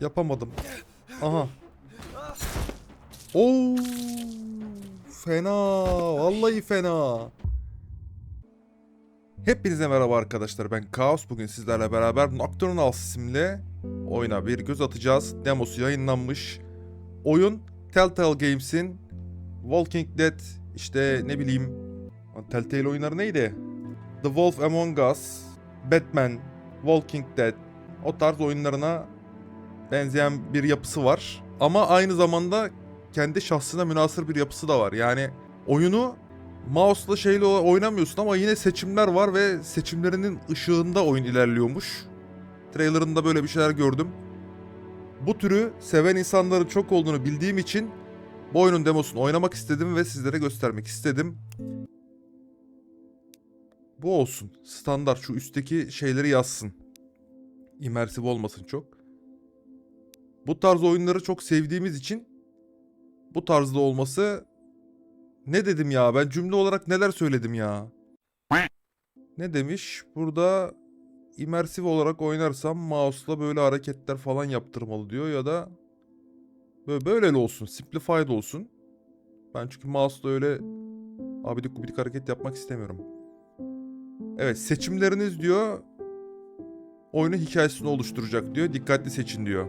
Yapamadım. Aha. Oo! Fena. Vallahi fena. Hepinize merhaba arkadaşlar. Ben Kaos. Bugün sizlerle beraber Nocturnal isimli oyuna bir göz atacağız. Demosu yayınlanmış. Oyun Telltale Games'in Walking Dead işte ne bileyim Telltale oyunları neydi? The Wolf Among Us, Batman, Walking Dead o tarz oyunlarına benzeyen bir yapısı var. Ama aynı zamanda kendi şahsına münasır bir yapısı da var. Yani oyunu mouse'la şeyle oynamıyorsun ama yine seçimler var ve seçimlerinin ışığında oyun ilerliyormuş. Trailerında böyle bir şeyler gördüm. Bu türü seven insanların çok olduğunu bildiğim için bu oyunun demosunu oynamak istedim ve sizlere göstermek istedim. Bu olsun. Standart şu üstteki şeyleri yazsın. İmersif olmasın çok. Bu tarz oyunları çok sevdiğimiz için bu tarzda olması ne dedim ya ben cümle olarak neler söyledim ya. Ne demiş? Burada imersif olarak oynarsam mouse'la böyle hareketler falan yaptırmalı diyor ya da böyle böyle olsun, simplified olsun. Ben çünkü mouse'la öyle abidik gubidik hareket yapmak istemiyorum. Evet seçimleriniz diyor oyunun hikayesini oluşturacak diyor. Dikkatli seçin diyor.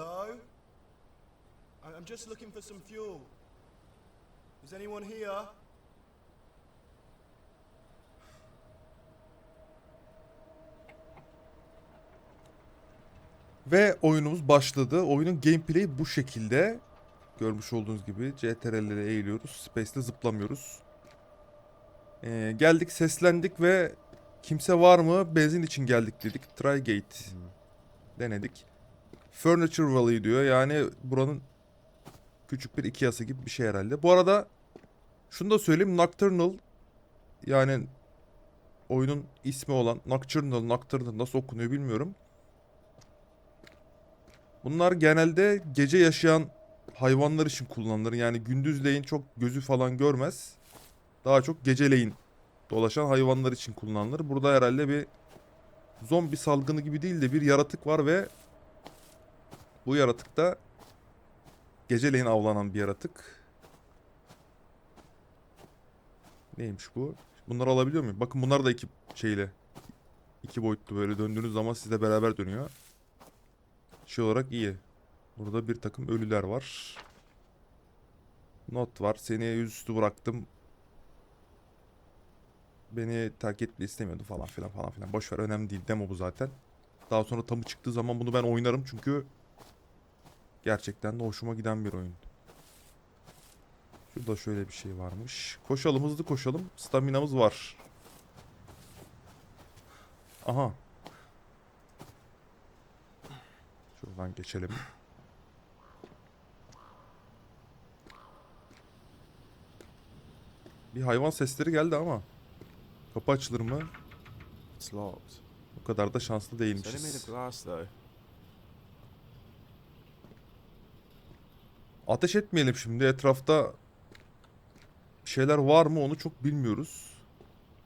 Hello? I'm just looking for some fuel. Is anyone here? Ve oyunumuz başladı. Oyunun gameplay'i bu şekilde. Görmüş olduğunuz gibi CTRL'lere eğiliyoruz. Space'le zıplamıyoruz. Ee, geldik seslendik ve kimse var mı? Benzin için geldik dedik. Trigate denedik. Furniture Valley diyor. Yani buranın küçük bir Ikea'sı gibi bir şey herhalde. Bu arada şunu da söyleyeyim. Nocturnal yani oyunun ismi olan Nocturnal, Nocturnal nasıl okunuyor bilmiyorum. Bunlar genelde gece yaşayan hayvanlar için kullanılır. Yani gündüzleyin çok gözü falan görmez. Daha çok geceleyin dolaşan hayvanlar için kullanılır. Burada herhalde bir zombi salgını gibi değil de bir yaratık var ve bu yaratık da geceleyin avlanan bir yaratık. Neymiş bu? Bunları alabiliyor muyum? Bakın bunlar da iki şeyle. iki boyutlu böyle döndüğünüz zaman sizle beraber dönüyor. Şey olarak iyi. Burada bir takım ölüler var. Not var. Seni yüzüstü bıraktım. Beni terk etmeyi istemiyordu falan filan falan filan. Boş ver önemli değil. Demo bu zaten. Daha sonra tamı çıktığı zaman bunu ben oynarım çünkü gerçekten de hoşuma giden bir oyun. Şurada şöyle bir şey varmış. Koşalım hızlı koşalım. Staminamız var. Aha. Şuradan geçelim. Bir hayvan sesleri geldi ama. Kapı açılır mı? It's locked. O kadar da şanslı değilmişiz. glass, though. Ateş etmeyelim şimdi. Etrafta şeyler var mı onu çok bilmiyoruz.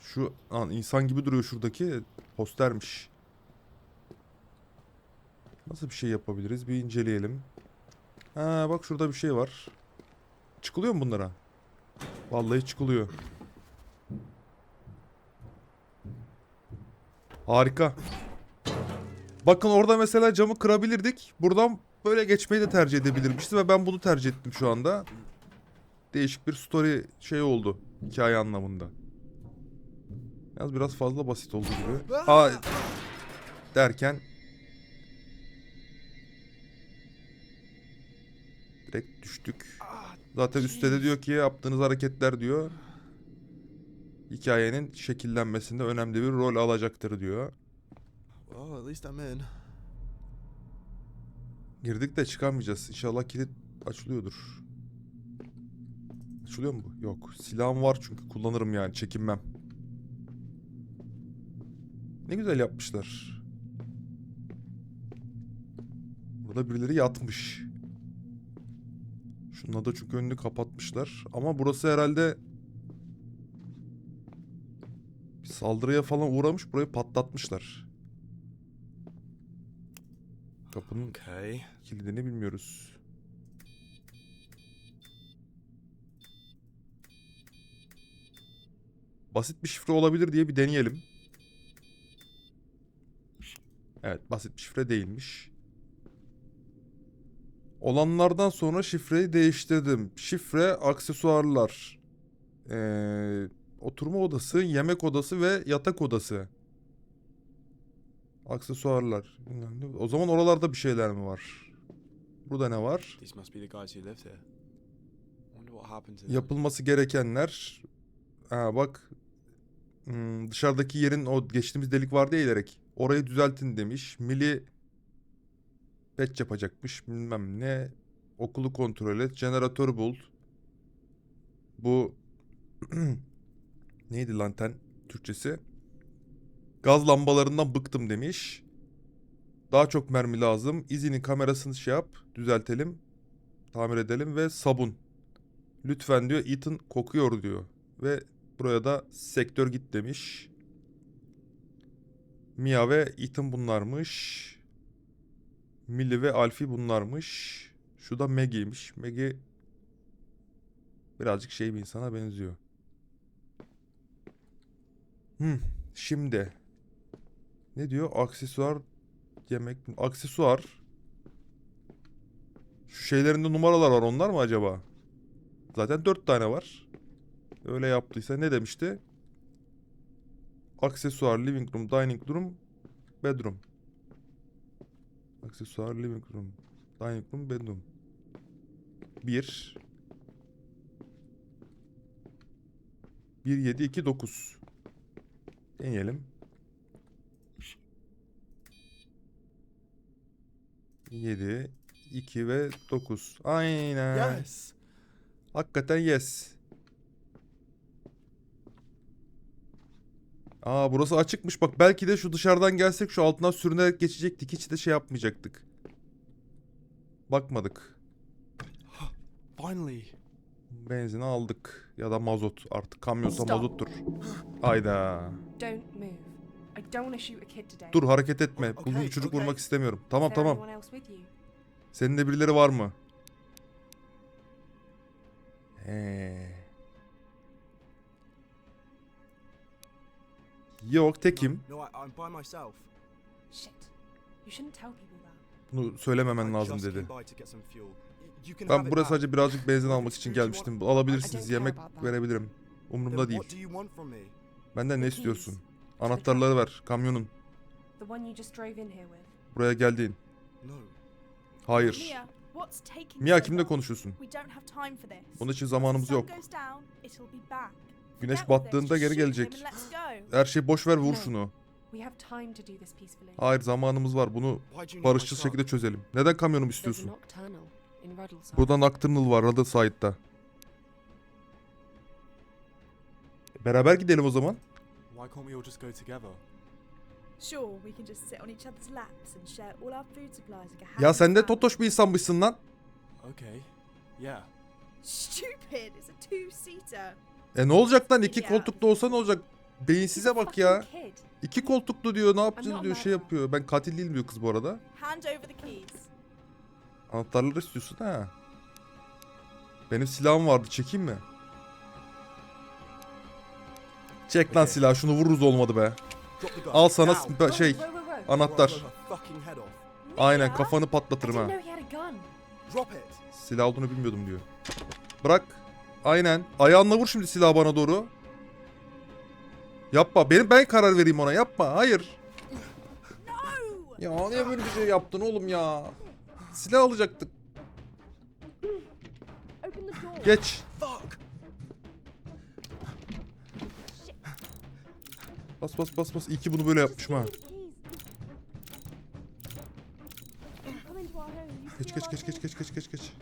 Şu an insan gibi duruyor şuradaki postermiş. Nasıl bir şey yapabiliriz? Bir inceleyelim. Ha bak şurada bir şey var. Çıkılıyor mu bunlara? Vallahi çıkılıyor. Harika. Bakın orada mesela camı kırabilirdik. Buradan böyle geçmeyi de tercih edebilirmişiz ve ben bunu tercih ettim şu anda. Değişik bir story şey oldu hikaye anlamında. Yalnız biraz fazla basit oldu gibi. Aa, derken direkt düştük. Zaten üstte de diyor ki yaptığınız hareketler diyor hikayenin şekillenmesinde önemli bir rol alacaktır diyor. well, at least I'm in. Girdik de çıkamayacağız. İnşallah kilit açılıyordur. Açılıyor mu bu? Yok. Silahım var çünkü kullanırım yani. Çekinmem. Ne güzel yapmışlar. Burada birileri yatmış. Şununla da çünkü önünü kapatmışlar. Ama burası herhalde bir saldırıya falan uğramış. Burayı patlatmışlar. Kapının Okay. Kilidini bilmiyoruz. Basit bir şifre olabilir diye bir deneyelim. Evet basit bir şifre değilmiş. Olanlardan sonra şifreyi değiştirdim. Şifre, aksesuarlar, ee, oturma odası, yemek odası ve yatak odası. Aksesuarlar. O zaman oralarda bir şeyler mi var? Burada ne var? Yapılması gerekenler. Ha bak. Hmm, dışarıdaki yerin o geçtiğimiz delik vardı ya ilerek. Orayı düzeltin demiş. Mili patch yapacakmış. Bilmem ne. Okulu kontrol et. Jeneratör bul. Bu neydi lanten Türkçesi? Gaz lambalarından bıktım demiş. Daha çok mermi lazım. İzinin kamerasını şey yap. Düzeltelim. Tamir edelim ve sabun. Lütfen diyor Ethan kokuyor diyor. Ve buraya da sektör git demiş. Mia ve Ethan bunlarmış. Millie ve Alfie bunlarmış. Şu da Maggie'ymiş. Maggie birazcık şey bir insana benziyor. Hmm, şimdi ne diyor? Aksesuar yemek aksesuar şu şeylerinde numaralar var onlar mı acaba? Zaten dört tane var. Öyle yaptıysa ne demişti? Aksesuar, living room, dining room, bedroom. Aksesuar, living room, dining room, bedroom. Bir. Bir, yedi, iki, dokuz. Deneyelim. Yedi, iki ve dokuz. Aynen. Yes. Hakikaten yes. Aa burası açıkmış. Bak belki de şu dışarıdan gelsek şu altından sürünerek geçecektik. Hiç de şey yapmayacaktık. Bakmadık. Finally. Benzini aldık. Ya da mazot. Artık kamyonsa mazottur. Hayda. Don't move. Dur hareket etme. Bugün bir çocuk vurmak istemiyorum. Is Tamam tamam. Senin de birileri var mı? He. Yok tekim. No, I, I'm by myself. Shit. You shouldn't tell people that. Bunu söylememen I lazım just dedi. came by to get some fuel. Y- You can have Ben buraya sadece birazcık benzin almak için gelmiştim. Alabilirsiniz. Yemek verebilirim. Umurumda değil. Benden ne istiyorsun? Anahtarları ver. Kamyonun. Buraya geldiğin. Hayır. Mia, kimle konuşuyorsun? Bunun için zamanımız yok. Güneş battığında geri gelecek. Her şeyi boş ver vur şunu. Hayır zamanımız var. Bunu barışçıl şekilde çözelim. Neden kamyonumu istiyorsun? Burada Nocturnal var Rudder Side'da. Beraber gidelim o zaman. Why can't we all just go together? Sure, we can just sit on each other's laps and share all our food supplies like a Ya sen de family. totoş bir insanmışsın lan. Okay. Yeah. Stupid, it's a two-seater. E ne olacak lan? İki koltuklu olsa ne olacak? Beyinsize bak ya. fucking kid. İki koltuklu diyor. Ne yapacağız diyor. Şey yapıyor. Ben katil değilim diyor kız bu arada. Hand over the keys. Anahtarları istiyorsun ha. Benim silahım vardı. Çekeyim mi? Çek lan silah. Şunu vururuz olmadı be. Al sana şey anahtar. Aynen kafanı patlatırım ha. Silah olduğunu bilmiyordum diyor. Bırak. Aynen. Ayağınla vur şimdi silahı bana doğru. Yapma. Benim ben karar vereyim ona. Yapma. Hayır. Ya niye böyle bir şey yaptın oğlum ya? Silah alacaktık. Geç. Bas bas bas bas. İyi ki bunu böyle yapmışım ha. Geç geç geç geç geç geç geç geç.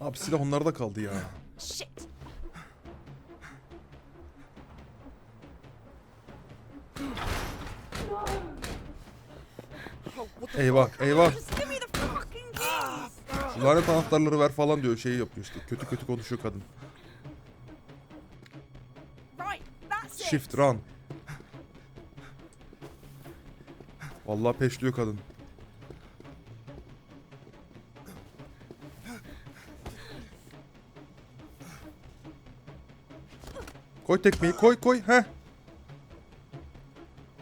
Abi silah onlarda kaldı ya. Eyvah eyvah. Lanet anahtarları ver falan diyor. Şeyi yapıyor işte. Kötü kötü konuşuyor kadın. Shift run. Vallahi peşliyor kadın. Koy tekmeyi koy koy he.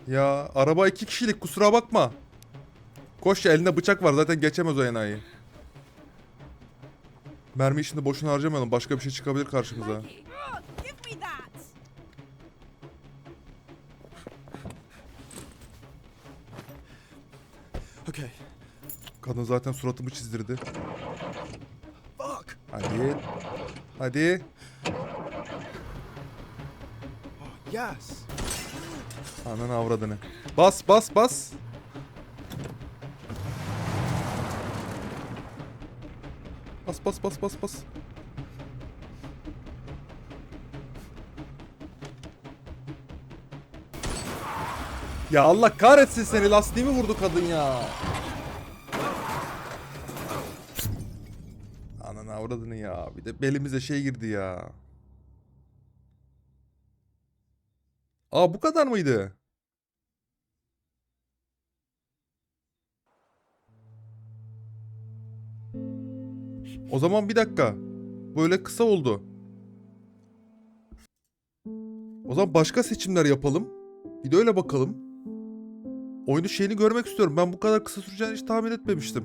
Ya araba iki kişilik kusura bakma. Koş ya elinde bıçak var zaten geçemez o enayi. Mermi işini boşuna harcamayalım başka bir şey çıkabilir karşımıza. Mikey. Kadın zaten suratımı çizdirdi. Fuck. Hadi. Hadi. Yes. Anan avradını. Bas bas bas. Bas bas bas bas bas. Ya Allah kahretsin seni lastiğimi vurdu kadın ya. Avradını ya. Bir de belimize şey girdi ya. Aa bu kadar mıydı? O zaman bir dakika. Böyle kısa oldu. O zaman başka seçimler yapalım. Bir de öyle bakalım. Oyunu şeyini görmek istiyorum. Ben bu kadar kısa süreceğini hiç tahmin etmemiştim.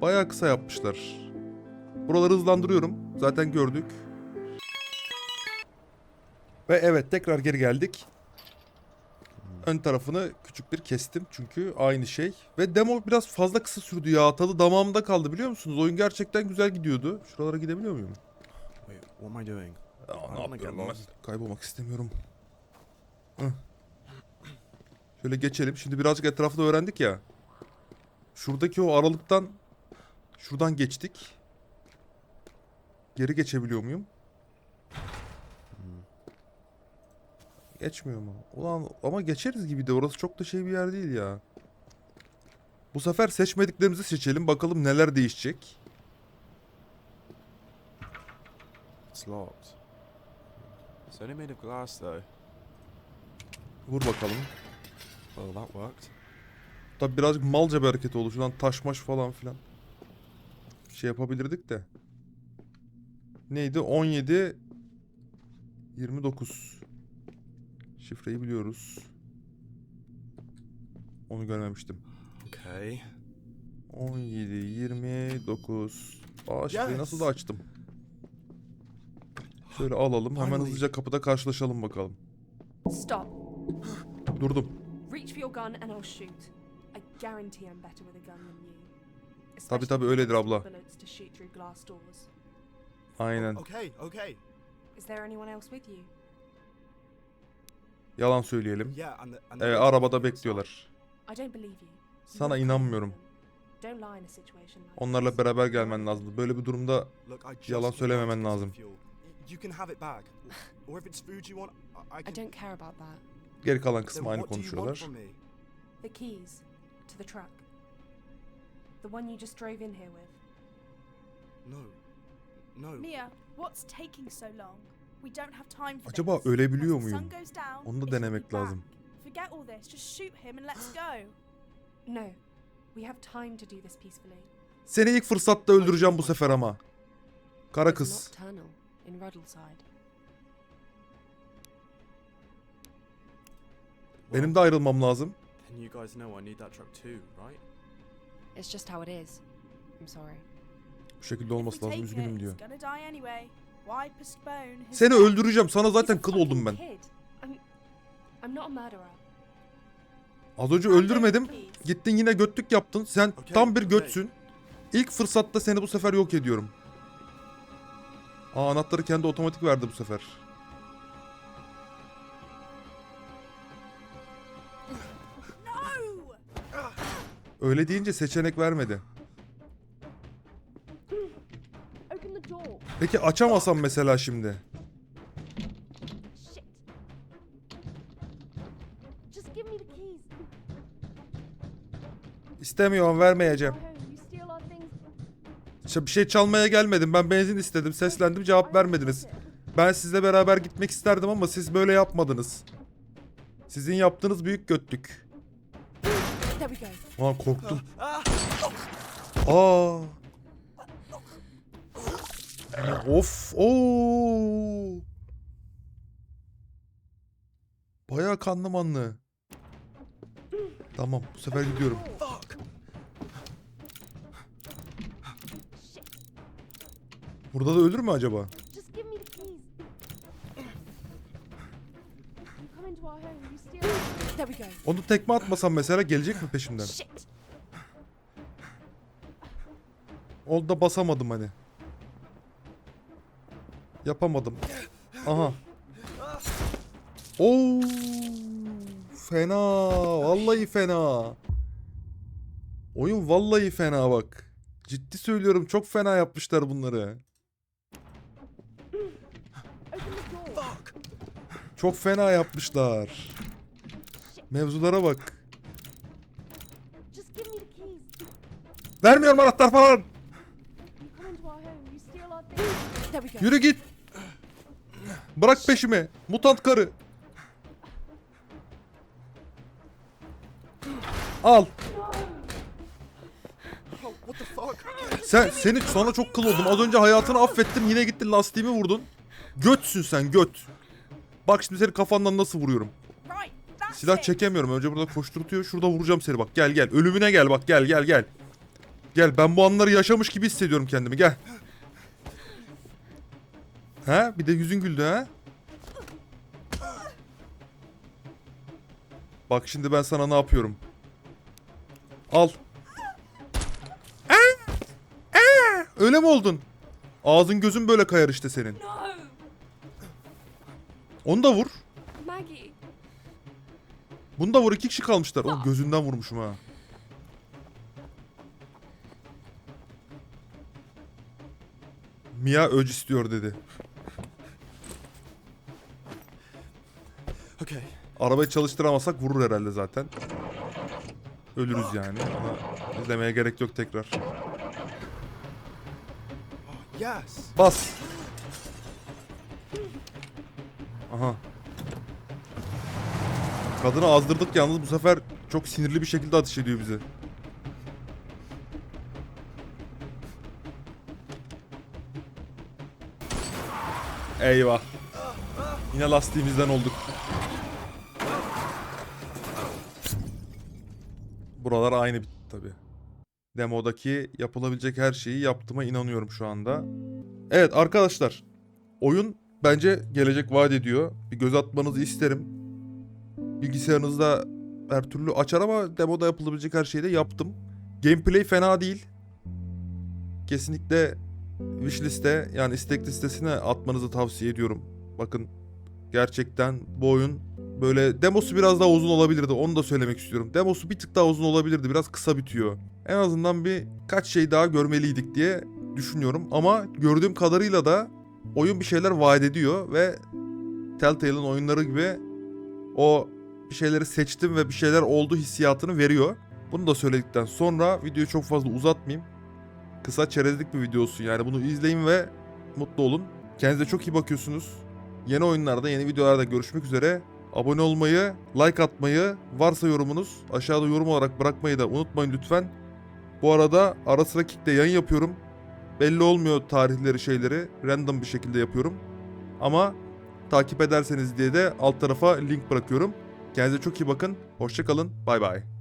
Bayağı kısa yapmışlar. Buraları hızlandırıyorum. Zaten gördük. Ve evet tekrar geri geldik. Ön tarafını küçük bir kestim çünkü aynı şey. Ve demo biraz fazla kısa sürdü ya. Tadı damağımda kaldı biliyor musunuz? Oyun gerçekten güzel gidiyordu. Şuralara gidebiliyor muyum? Wait, what am I doing? I ne yapıyorum ben? Kaybolmak istemiyorum. Şöyle geçelim. Şimdi birazcık etrafını öğrendik ya. Şuradaki o aralıktan şuradan geçtik. Geri geçebiliyor muyum? Geçmiyor mu? Ulan ama geçeriz gibi de orası çok da şey bir yer değil ya. Bu sefer seçmediklerimizi seçelim bakalım neler değişecek. It's locked. It's only made of glass though. Vur bakalım. Well, that worked. Tabi birazcık malca bir hareket oldu. Şuradan taşmaş falan filan. Şey yapabilirdik de. Neydi? 17 29. Şifreyi biliyoruz. Onu görmemiştim. Okay. 17 29. Aa şifreyi Yes. nasıl da açtım. Şöyle alalım. Hemen hızlıca kapıda karşılaşalım bakalım. Stop. Durdum. Reach for your gun and I'll shoot. I guarantee I'm better with a gun than you. Tabi tabi öyledir abla. Aynen. Okay, okay. Is there anyone else with you? Yalan söyleyelim. Yeah, and the, and the Ee, arabada bekliyorlar. I don't believe you. Sana inanmıyorum. Onlarla beraber gelmen lazım. Böyle bir durumda Yalan söylememen lazım. Geri kalan kısmı aynı konuşuyorlar. from me? The keys to the truck. The one you just drove in here with. No. No. Mia, what's taking so long? We don't have time for Acaba this. ölebiliyor muyum? Onu da denemek lazım. Forget all this. Just shoot him and let's go. No. We have time to do this peacefully. Seni ilk fırsatta öldüreceğim bu sefer ama. Kara kız. Benim de ayrılmam lazım. Then you guys know I need that truck too, right? It's just how it is. I'm sorry. Bu şekilde olması lazım. Üzgünüm diyor. Seni öldüreceğim. Sana zaten kıl oldum ben. Az önce öldürmedim. Gittin yine götlük yaptın. Sen tam bir götsün. İlk fırsatta seni bu sefer yok ediyorum. Aa anahtarı kendi otomatik verdi bu sefer. Öyle deyince seçenek vermedi. Peki açamasam mesela şimdi. Shit. Just give me the keys. İstemiyorum vermeyeceğim. İşte bir şey çalmaya gelmedim. Ben benzin istedim. Seslendim cevap vermediniz. Ben sizle beraber gitmek isterdim ama siz böyle yapmadınız. Sizin yaptığınız büyük götlük. There we go. Aa Aa. Of. Oo. Bayağı kanlı manlı. Tamam bu sefer gidiyorum. Burada da ölür mü acaba? Onu tekme atmasam mesela gelecek mi peşimden? Onu da basamadım hani. Yapamadım. Aha. Oo! Fena. Vallahi fena. Oyun vallahi fena bak. Ciddi söylüyorum çok fena yapmışlar bunları. Çok fena yapmışlar. Mevzulara bak. Vermiyorum anahtar falan. You come Bırak peşimi. Mutant karı. Al. Sen seni sana çok kıl oldum. Az önce hayatını affettim. Yine gittin lastiğimi vurdun. Götsün sen göt. Bak şimdi seni kafandan nasıl vuruyorum. Silah çekemiyorum. Önce burada koşturtuyor. Şurada vuracağım seni bak. Gel gel. Ölümüne gel bak. Gel gel gel. Gel ben bu anları yaşamış gibi hissediyorum kendimi. Gel. Ha? Bir de yüzün güldü ha? Bak şimdi ben sana ne yapıyorum. Al. Aa! Aa! Öyle mi oldun? Ağzın gözün böyle kayar işte senin. Onu da vur. Bunu da vur. iki kişi kalmışlar. O gözünden vurmuşum ha. Mia öc istiyor dedi. Arabayı çalıştıramazsak vurur herhalde zaten. Ölürüz yani. Ama izlemeye gerek yok tekrar. Bas. Aha. Kadını azdırdık yalnız bu sefer çok sinirli bir şekilde ateş ediyor bize. Eyvah. Yine lastiğimizden olduk. Buralar aynı bitti tabi. Demodaki yapılabilecek her şeyi yaptığıma inanıyorum şu anda. Evet arkadaşlar. Oyun bence gelecek vaat ediyor. Bir göz atmanızı isterim. Bilgisayarınızda her türlü açar ama demoda yapılabilecek her şeyi de yaptım. Gameplay fena değil. Kesinlikle wishlist'e yani istek listesine atmanızı tavsiye ediyorum. Bakın gerçekten bu oyun böyle demosu biraz daha uzun olabilirdi. Onu da söylemek istiyorum. Demosu bir tık daha uzun olabilirdi. Biraz kısa bitiyor. En azından bir kaç şey daha görmeliydik diye düşünüyorum. Ama gördüğüm kadarıyla da oyun bir şeyler vaat ediyor ve Telltale'ın oyunları gibi o bir şeyleri seçtim ve bir şeyler oldu hissiyatını veriyor. Bunu da söyledikten sonra videoyu çok fazla uzatmayayım. Kısa çerezlik bir videosu yani bunu izleyin ve mutlu olun. Kendinize çok iyi bakıyorsunuz. Yeni oyunlarda, yeni videolarda görüşmek üzere. Abone olmayı, like atmayı, varsa yorumunuz aşağıda yorum olarak bırakmayı da unutmayın lütfen. Bu arada ara sıra Kick'te yayın yapıyorum. Belli olmuyor tarihleri şeyleri. Random bir şekilde yapıyorum. Ama takip ederseniz diye de alt tarafa link bırakıyorum. Kendinize çok iyi bakın. Hoşçakalın. Bay bay.